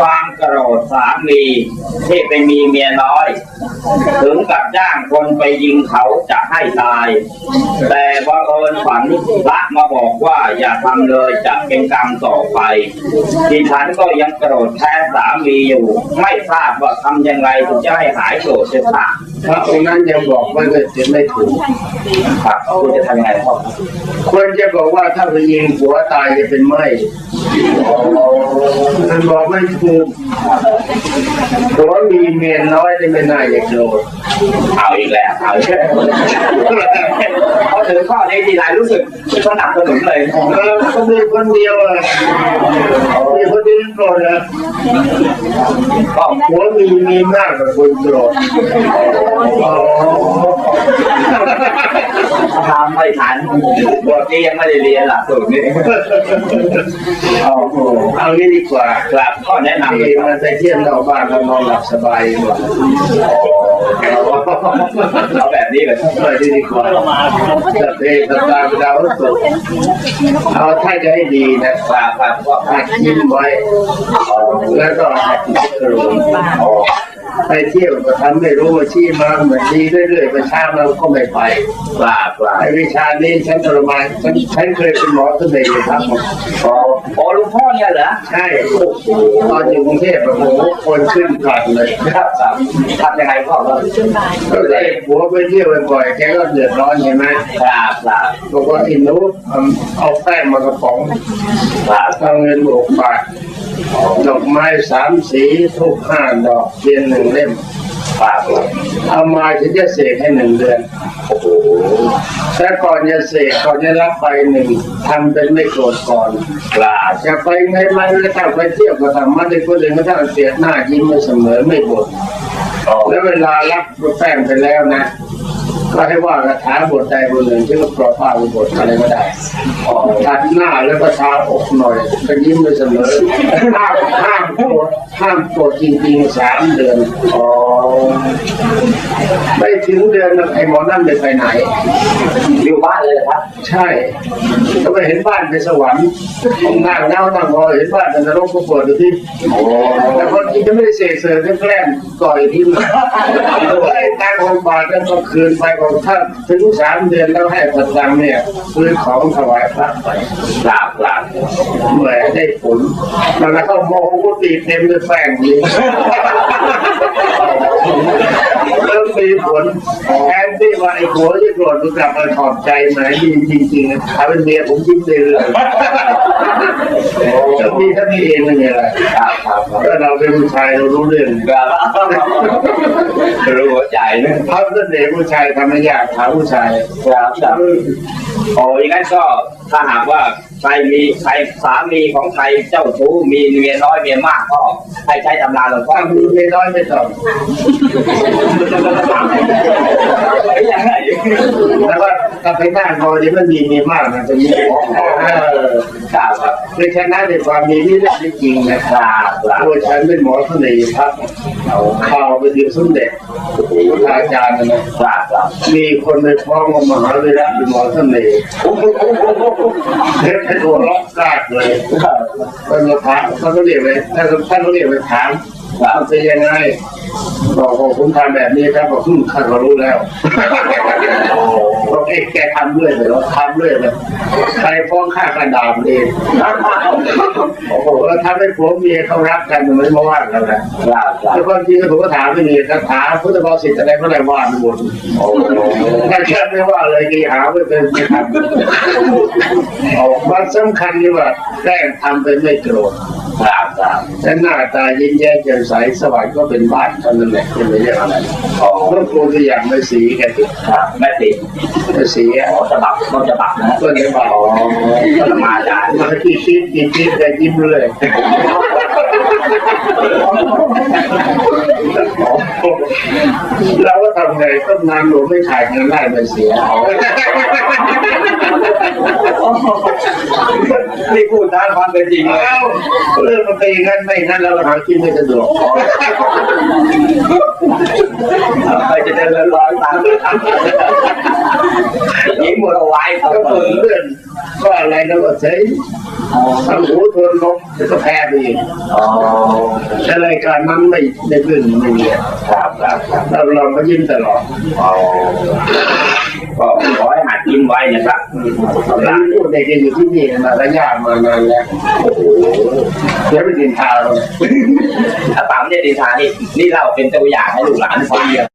ความโกรธสามีที่ไปมีเมียน้อย ถึงกับจ้างคนไปยิงเขาจะให้ตาย แต่บังเอิญฝันพระมาบอกว่าอย่าทำเลยจะเป็นกรรมต่อไปดิฉันก็ยังโกรธแค้นสามีอยู่ ไม่ทราบว่าทำยังไงถึงจะให้หายโกรธเสียค่ะพระองค์นั้นยังบอกว่าจะไม่ถูกครับคุณจะทำยังไงพ่อควรจะบอกว่าถ้าไปยิงหัวตายจะเป็นไหม มันบอกไม่ถูกหัวมีเมียน้อยนี่ไม่น่าจะโกรธเอาอีกแล้วเอาอีกแล้วพอถึงข้อนี้ทีไรรู้สึกสนับสนุนเลยเออก็มีคนเดียวอะมีคนเดียวโกรธนะก็หัวมีมีมากกว่าคนโกรธ ทำไม่ทันบทนี้ยังไม่ได้เรียนหลักสูตรนี้โอ้โหเอางี้ดีกว่าครับก็แนะนำเลมียครับมาไปเที่ยวนอกบ้านแล้วนอนหลับสบายกว่าเอาแบบนี้เลยเออดีกว่าสเปรย์สตาร์ดาวสุดเอาถ้าจะให้ดีนะครับครับก็หัดยิ้มไว้แล้วก็หัดคิดกระโดด ไปเที่ยวก็ทำไม่รู้ว่าชี้มาเหมือนดีเรื่อยๆไปช้าเราก็ไม่ไปครับครับไอ้วิชานี้ฉันทรมานฉันฉันเคยเป็นหมอสมัยเลยครับโอ้โอ้ลุงพ่อเนี่ยเหรอใช่ตอนอยู่กรุงเทพโอ้โหคนขึ้นก่อนเลยครับครับทำยังไงพ่อครับก็เลยผัวไปเที่ยวบ่อยๆแกก็เดือดร้อนใช่ไหมครับครับบอกว่าอินุเอาแป้งมากระป๋องครับเอาเงินหกบาท ดอกไม้สามสีทุกห้าดอกเทียนหนึ่งเล่มครับเอามาฉันจะเสกให้หนึ่งเดือนโอ้โหแต่ก่อนจะเสกก่อนจะรับไปหนึ่งทำเป็นไม่โกรธก่อนครับจะไปไงมันก็ถ้าไปเที่ยวก็ทำมันได้คนอื่นก็ถ้าเสียหน้ายิ้มไม่เสมอไม่บ่นแล้วเวลารับแป้งไปแล้วนะ ก็ให้ว่ากระถาบทใดบทหนึ่งที่ว่าปลอบผ้าบทอะไรก็ได้อ๋อตัดหน้าแล้วก็ทาอกหน่อยก็ยิ้มไปเสมอห้ามห้ามโกรธห้ามโกรธจริงๆสามเดือนอ๋อไม่ถึงเดือนไอ้หมอนั่นไม่ไปไหนอยู่บ้านเลยครับ ใช่ก็ไปเห็นบ้านเป็นสวรรค์ผมนั่งเน่านั่งรอเห็นบ้านเป็นนรกก็ปวดดูที่โอ้แต่คนที่จะไม่ได้เสกเสริมแกล้งก่อยทิ้งไอ้ตังของบาทแล้วก็คืนไปของท่านถึงสามเดือนแล้วให้ประจังเนี่ยซื้อของถวายพระไปครับครับเมื่อได้ผลมันแล้วก็มโหกุฏิเต็มด้วยแป้งนี้เริ่มมีผลแทนที่ว่าไอ้หัวที่โกรธมันกลับมาขอบใจไหมดีจริงๆถ้าเป็นเมียผมยิ้มเลยจะมีท่านนี้เองไม่มีอะไรครับครับก็เราเป็นผู้ชายเรารู้เรื่องค รับรู้หัวใจนะเพราะเสน่ห์ผู้ชายทำไม่ยากถามผู้ชายครับครับโอ้ยงั้นก็ถ้าหากว่า ใครมีใครสามีของใครเจ้าชู้มีเมียน้อยเมียมากก็ให้ใช้ตำราหลวงพ่อถ้ามีไม่น้อยไม่ต้องยังไงแต่ว่าถ้าไปหน้างอที่มันมีมีมากมันจะมีเออครับครับคือชนะในความมีนี่แหละที่จริงนะครับตัวฉันเป็นหมอเสน่ห์ครับข่าวไปถึงสมเด็จอาจารย์นะครับครับมีคนไปฟ้องว่ามหาวิทยาลัยเป็นหมอเสน่ห์เท็จให้ตัวล็อกกาดเลยก็มาถามเขาก็เรียกไปท่านท่านก็เรียกไปถามว่าเป็นยังไง บอกว่าผมทำแบบนี้ครับบอกขึ้นข้าก็รู้แล้วบอกเอ๊ะแกทำด้วยเหรอทำด้วยเหรอใครฟ้องข้ากันดาบเองโอ้โหทำให้ผัวเมียเขารักกันมันไม่มาว่ากันนะครับครับแล้วความจริงผมก็ถามไม่มีคาถาพุทธบริษัทอะไรก็ได้ว่าไปหมดโอ้ถ้าแค่ไม่ว่าเลยกี่หาไม่เป็นไม่ทำออกมันสำคัญที่ว่าแกล้งทำเป็นไม่โกรธ ครับครับแต่หน้าตายิ้มแย้มแจ่มใสสว่างก็เป็นบ้านเท่านั้นแหละจะไม่เรียกอะไรโอ้เมื่อครูตัวอย่างไม่สีแกติดไม่ติดไม่สีอะอ๋อฉบับต้นฉบับนะก็เลยบอกก็ละมาจารย์มาที่คิดที่คิดแต่ยิ้มเลยเราก็ทำไงต้นน้ำหลวงไม่ขายเงินได้ไม่เสียโอ้ นี่พูดตามความเป็นจริงเลยเอ้าเรื่องมันเป็นงั้นไม่งั้นเราหากินไม่สะดวกไปจะเดินร้อยตามยิ้มหมดเอาไว้ก็เปิดเรื่องก็อะไรแล้วก็ใช้ทำหูทนลมก็แพ้ไปเองอ๋อแต่รการนั้นไม่ได้ขึ้นไม่มีครับครับครับเราลองก็ยิ้มตลอดก็ขอให้หัดยิ้มไว้นะครับร้านพูดเด็กอยู่ที่นี่มาระยะมานานแล้วโอ้โหเดี๋ยวไปกินข้าวถ้าตามเนี่ยดิทานี่นี่เราเป็นตัวอย่างให้ลูกหลานฟัง